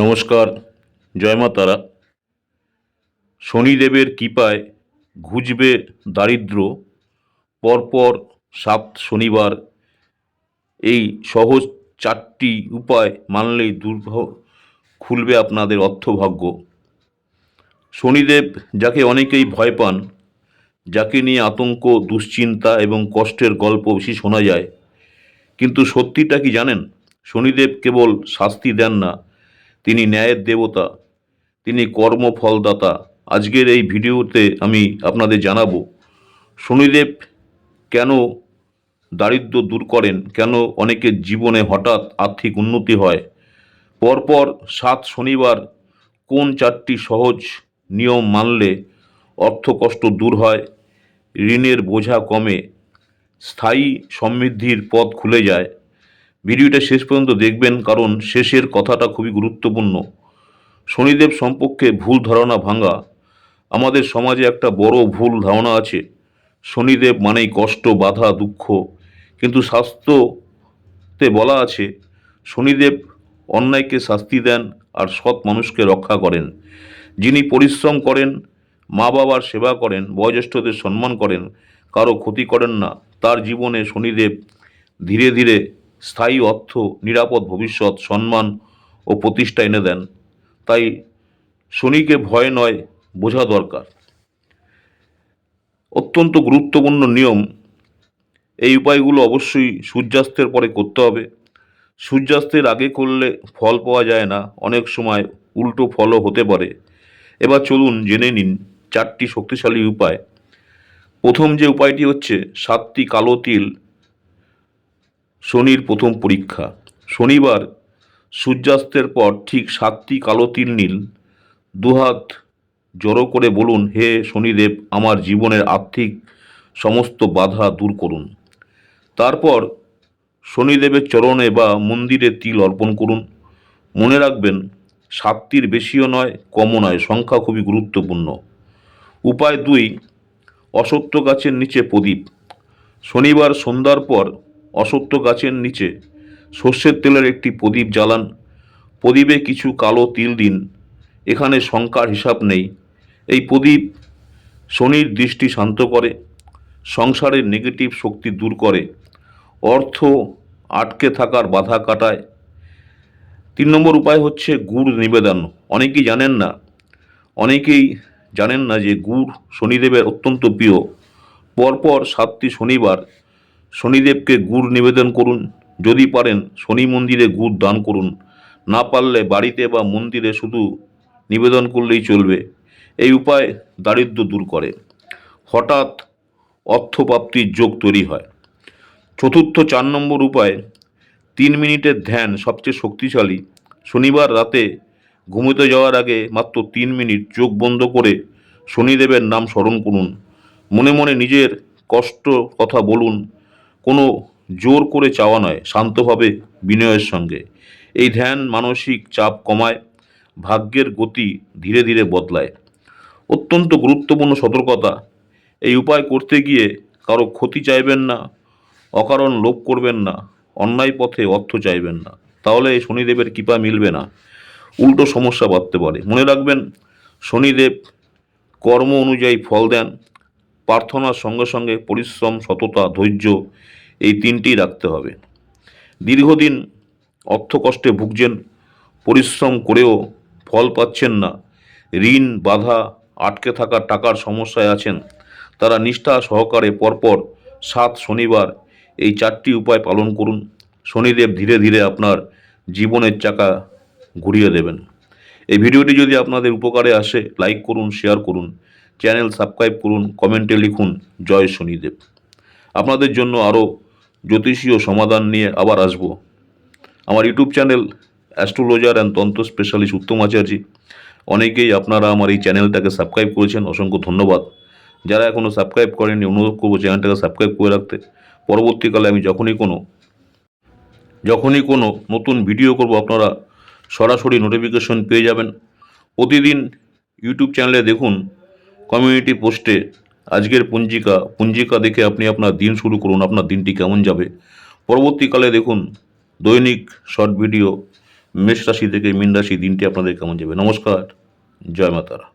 নমস্কার, জয় মা তারা। শনিদেবের কৃপায় ঘুজবে দারিদ্র, পরপর সাত শনিবার। এই সহজ চারটি উপায় মানলেই দুর্ভ, খুলবে আপনাদের অর্থভাগ্য। শনিদেব যাকে অনেকেই ভয় পান, যাকে নিয়ে আতঙ্ক, দুশ্চিন্তা এবং কষ্টের গল্প বেশি শোনা যায়, কিন্তু সত্যিটা কি জানেন? শনিদেব কেবল শাস্তি দেন না। তিনি ন্যায়ের দেবতা, তিনি কর্মফলদাতা। আজকের এই ভিডিওতে আমি আপনাদের জানাব, শনিদেব কেন দারিদ্র দূর করেন? কেন অনেকের জীবনে হঠাৎ আর্থিক উন্নতি হয়? পরপর সাত শনিবার কোন চারটি সহজ নিয়ম মানলে অর্থকষ্ট দূর হয়? ঋণের বোঝা কমে, স্থায়ী সমৃদ্ধির পথ খুলে যায়। ভিডিওটা শেষ পর্যন্ত দেখবেন, কারণ শেষের কথাটা খুবই গুরুত্বপূর্ণ। শনিদেব সম্পর্কে ভুল ধারণা ভাঙা, আমাদের সমাজে একটা বড় ভুল ধারণা আছে। শনিদেব মানেই কষ্ট, বাধা, দুঃখ। কিন্তু শাস্ত্রতে বলা আছে, শনিদেব অন্যায়কে শাস্তি দেন আর সৎ মানুষকে রক্ষা করেন। যিনি পরিশ্রম করেন মা বাবার সেবা করেন, বয়োজ্যেষ্ঠদের সম্মান করেন, কারও ক্ষতি করেন না, তার জীবনে শনিদেব ধীরে ধীরে স্থায়ী অর্থ, নিরাপদ ভবিষ্যৎ, সম্মান ও প্রতিষ্ঠা এনে দেন। তাই শনিকে ভয় নয়, বোঝা দরকার। অত্যন্ত গুরুত্বপূর্ণ নিয়ম। এই উপায়গুলো অবশ্যই সূর্যাস্তের পরে করতে হবে। সূর্যাস্তের আগে করলে ফল পাওয়া যায় না, অনেক সময় উল্টো ফলও হতে পারে। এবার চলুন জেনে নিন চারটি শক্তিশালী উপায়। প্রথম যে উপায়টি হচ্ছে, সাতটি কালো তিল শনির প্রথম পরীক্ষা। শনিবার সূর্যাস্তের পর ঠিক সাতটি কালো তিল নীল। দুহাত জড়ো করে বলুন, হে শনিদেব, আমার জীবনের আর্থিক সমস্ত বাধা দূর করুন। তারপর শনিদেবের চরণে বা মন্দিরে তিল অর্পণ করুন। মনে রাখবেন, সাতটির বেশিও নয়, কমও নয়, সংখ্যা খুবই গুরুত্বপূর্ণ। উপায় দুই অসত্য গাছের নিচে প্রদীপ। শনিবার সন্ধ্যার পর অসত্য গাছের নিচে সর্ষের তেলের একটি প্রদীপ জ্বালান। প্রদীপে কিছু কালো তিল দিন। এখানে সংখ্যার হিসাব নেই। এই প্রদীপ শনির দৃষ্টি শান্ত করে, সংসারের নেগেটিভ শক্তি দূর করে, অর্থ আটকে থাকার বাধা কাটায়। তিন নম্বর উপায় হচ্ছে গুড় নিবেদন। অনেকেই জানেন না, অনেকেই জানেন না যে গুড় শনিদেবের অত্যন্ত প্রিয়। পরপর সাতটি শনিবার শনিদেবকে গুড় নিবেদন করুন। যদি পারেন, শনি মন্দিরে গুড় দান করুন। না পারলে বাড়িতে বা মন্দিরে শুধু নিবেদন করলেই চলবে। এই উপায় দারিদ্র্য দূর করে। হঠাৎ অর্থপ্রাপ্তির যোগ তৈরি হয়। চতুর্থ চার নম্বর উপায়, তিন মিনিটের ধ্যান সবচেয়ে শক্তিশালী। শনিবার রাতে ঘুমোতে যাওয়ার আগে মাত্র তিন মিনিট চোখ বন্ধ করে শনিদেবের নাম স্মরণ করুন। মনে মনে নিজের কষ্ট কথা বলুন। কোনো জোর করে চাওয়া নয়, শান্তভাবে বিনয়ের সঙ্গে। এই ধ্যান মানসিক চাপ কমায়, ভাগ্যের গতি ধীরে ধীরে বদলায়। অত্যন্ত গুরুত্বপূর্ণ সতর্কতা। এই উপায় করতে গিয়ে কারও ক্ষতি চাইবেন না, অকারণ লোভ করবেন না, অন্যায় পথে অর্থ চাইবেন না। তাহলে এই শনিদেবের কৃপা মিলবে না। উল্টো সমস্যা বাড়তে পারে। মনে রাখবেন, শনিদেব কর্ম অনুযায়ী ফল দেন। প্রার্থনার সঙ্গে সঙ্গে পরিশ্রম, সততা, ধৈর্য এই তিনটি রাখতে হবে। দীর্ঘদিন অর্থকষ্টে ভুগছেন, পরিশ্রম করেও ফল পাচ্ছেন না, ঋণ, বাধা, আটকে থাকা টাকার সমস্যায় আছেন। তারা নিষ্ঠা সহকারে পরপর সাত শনিবার এই চারটি উপায় পালন করুন। শনিদেব ধীরে ধীরে আপনার জীবনের চাকা ঘুরিয়ে দেবেন। এই ভিডিওটি যদি আপনাদের উপকারে আসে, লাইক করুন, শেয়ার করুন, চ্যানেল সাবস্ক্রাইব করুন, কমেন্টে লিখুন, জয় শনিদেব। আপনাদের জন্য আরও জ্যোতিষীয় সমাধান নিয়ে আবার আসব। আমার ইউটিউব চ্যানেল অ্যাস্ট্রোলজার অ্যান্ড তন্ত্র স্পেশালিস্ট উত্তম আচার্যি। অনেকেই আপনারা আমার এই চ্যানেলটাকে সাবস্ক্রাইব করেছেন, অসংখ্য ধন্যবাদ। যারা এখনও সাবস্ক্রাইব করেননি, অনুরোধ করব চ্যানেলটাকে সাবস্ক্রাইব করে রাখতে। পরবর্তীকালে আমি যখনই কোনো যখনই কোনো নতুন ভিডিও করব, আপনারা সরাসরি নোটিফিকেশন পেয়ে যাবেন। প্রতিদিন ইউটিউব চ্যানেলে দেখুন কমিউনিটি পোস্টে আজকের পঞ্জিকা, পুঞ্জিকা দেখে আপনি আপনার দিন শুরু করুন, আপনার দিনটি কেমন যাবে। পরবর্তীকালে দেখুন দৈনিক শর্ট ভিডিও, মেষ রাশি থেকে মীন রাশি দিনটি আপনাদের কেমন যাবে। নমস্কার, জয় মাতারা।